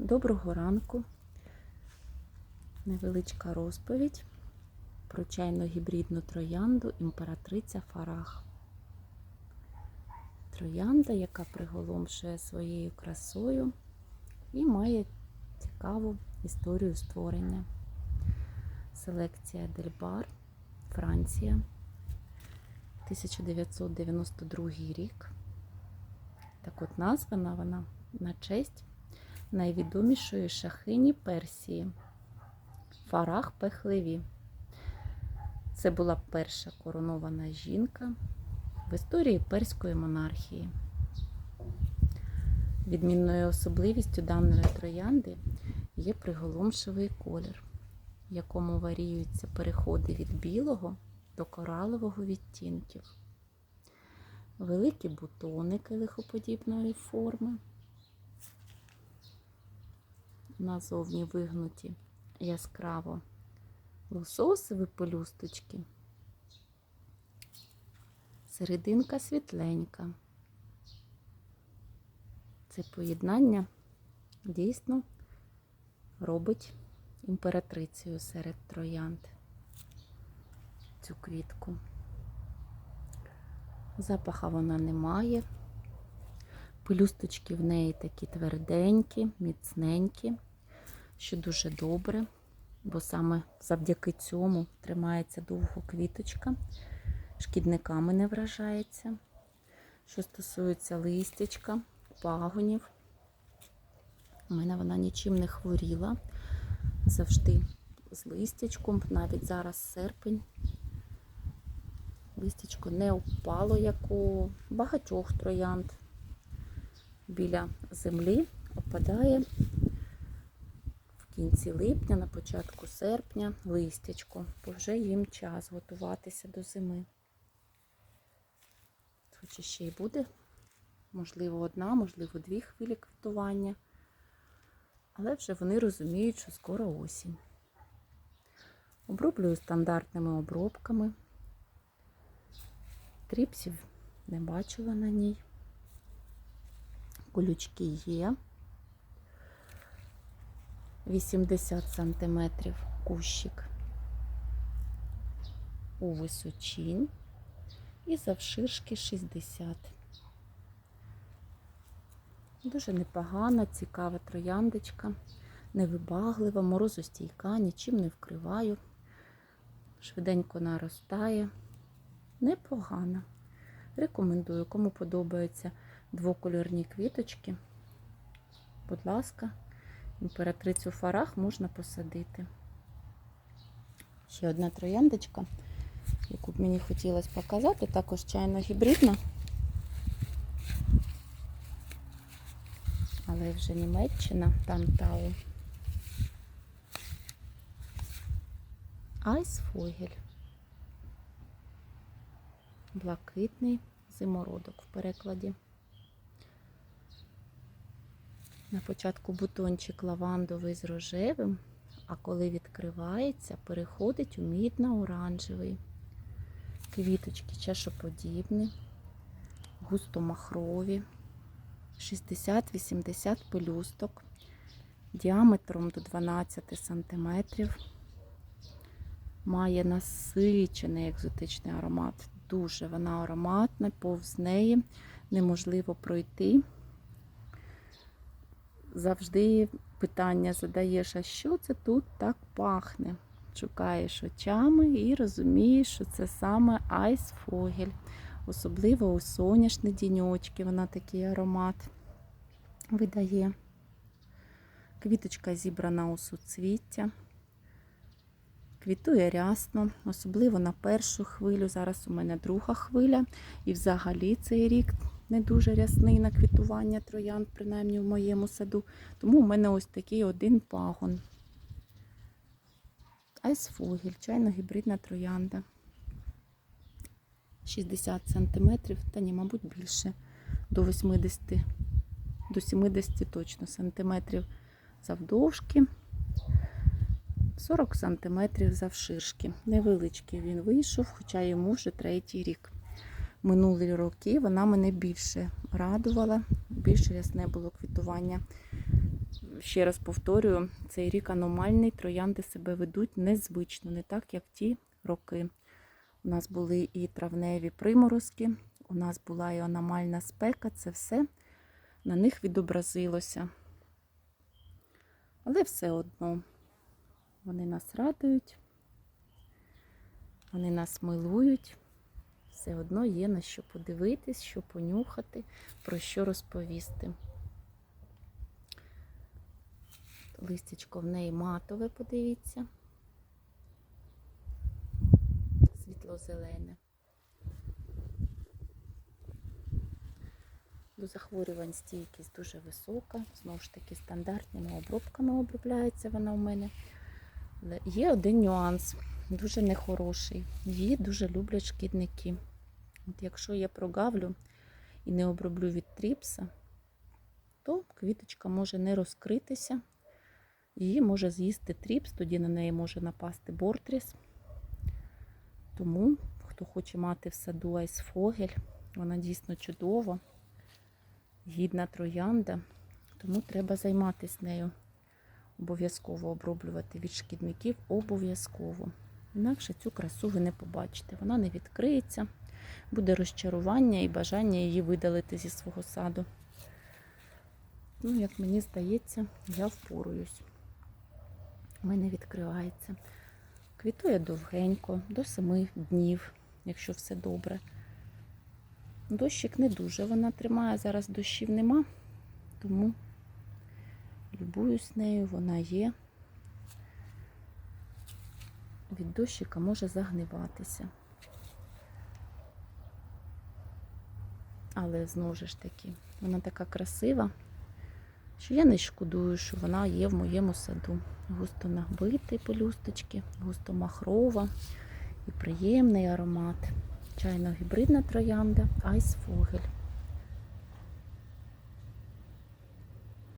Доброго ранку. Невеличка розповідь про чайно-гібридну троянду імператриця Фарах. Троянда, яка приголомшує своєю красою і має цікаву історію створення. Селекція Дельбар, Франція, 1992 рік. Так от названа вона на честь найвідомішої шахині Персії Фарах Пехлеві. Це була перша коронована жінка в історії перської монархії. Відмінною особливістю даної троянди є приголомшивий колір, в якому варіюються переходи від білого до коралового відтінків. Великі бутони килихоподібної форми, назовні вигнуті яскраво лососові пелюсточки, серединка світленька. Це поєднання дійсно робить імператрицею серед троянд цю квітку. Запаха вона не має. Пелюсточки в неї такі тверденькі, міцненькі, що дуже добре, бо саме завдяки цьому тримається довго квіточка, шкідниками не вражається. Що стосується листячка, пагонів, у мене вона нічим не хворіла. Завжди з листячком, навіть зараз серпень. Листячко не впало, як у багатьох троянд. Біля землі опадає кінці липня, на початку серпня листячко, бо вже їм час готуватися до зими. Хоч ще й буде, можливо, одна, можливо, дві хвилі квітування, але вже вони розуміють, що скоро осінь. Оброблюю стандартними обробками. Тріпсів не бачила на ній. Колючки є. 80 сантиметрів кущик у височінь і завширшки 60. Дуже непогана, цікава трояндочка, невибаглива, морозостійка, нічим не вкриваю, швиденько наростає. Непогана. Рекомендую, кому подобаються двокольорні квіточки. Будь ласка, імператрицю фарах можна посадити. Ще одна трояндочка, яку б мені хотілося показати, також чайно-гібридна. Але вже Німеччина, Тантау. Айсфогель. Блакитний зимородок в перекладі. На початку бутончик лавандовий з рожевим, а коли відкривається, переходить у мідно-оранжевий. Квіточки чашоподібні, густомахрові, 60-80 пелюсток, діаметром до 12 см. Має насичений екзотичний аромат. Дуже вона ароматна, повз неї неможливо пройти завжди питання задаєш, а що це тут так пахне? Шукаєш очами і розумієш, що це саме айсфогель. Особливо у соняшні діньочки вона такий аромат видає. Квіточка зібрана у суцвіття. Квітує рясно, особливо на першу хвилю. Зараз у мене друга хвиля. І взагалі цей рік не дуже рясний на квітування троянд, принаймні в моєму саду. Тому у мене ось такий один пагон. Айсфогель, чайно-гібридна троянда. 60 см, та ні, мабуть, більше до 80, до 70 точно сантиметрів завдовжки. 40 см завширшки. Невеличкий він вийшов, хоча йому вже третій рік минулі роки вона мене більше радувала, більше рясне було квітування. ще раз повторюю, цей рік аномальний, троянди себе ведуть незвично, не так, як ті роки. У нас були і травневі приморозки, у нас була і аномальна спека, це все на них відобразилося. Але все одно вони нас радують, вони нас милують. Все одно є на що подивитись, що понюхати, про що розповісти. Листячко в неї матове, подивіться. Світло-зелене. До захворювань стійкість дуже висока. Знову ж таки, стандартними обробками обробляється вона у мене. Є один нюанс, дуже нехороший. Її дуже люблять шкідники. От якщо я прогавлю і не оброблю від тріпса, то квіточка може не розкритися. Її може з'їсти тріпс, тоді на неї може напасти бортріс. Тому, хто хоче мати в саду айсфогель, вона дійсно чудова, гідна троянда, тому треба займатися нею. Обов'язково оброблювати від шкідників обов'язково. Інакше цю красу ви не побачите. Вона не відкриється, буде розчарування і бажання її видалити зі свого саду. Ну, як мені здається, я впораюсь. У мене відкривається. Квітує довгенько, до 7 днів, якщо все добре. Дощик не дуже вона тримає, зараз дощів нема, тому любуюсь нею, вона є. Від дощика може загниватися. Але знову ж таки, вона така красива, що я не шкодую, що вона є в моєму саду. Густо набиті пелюсточки, густо махрова і приємний аромат. Чайно-гібридна троянда Айсфогель.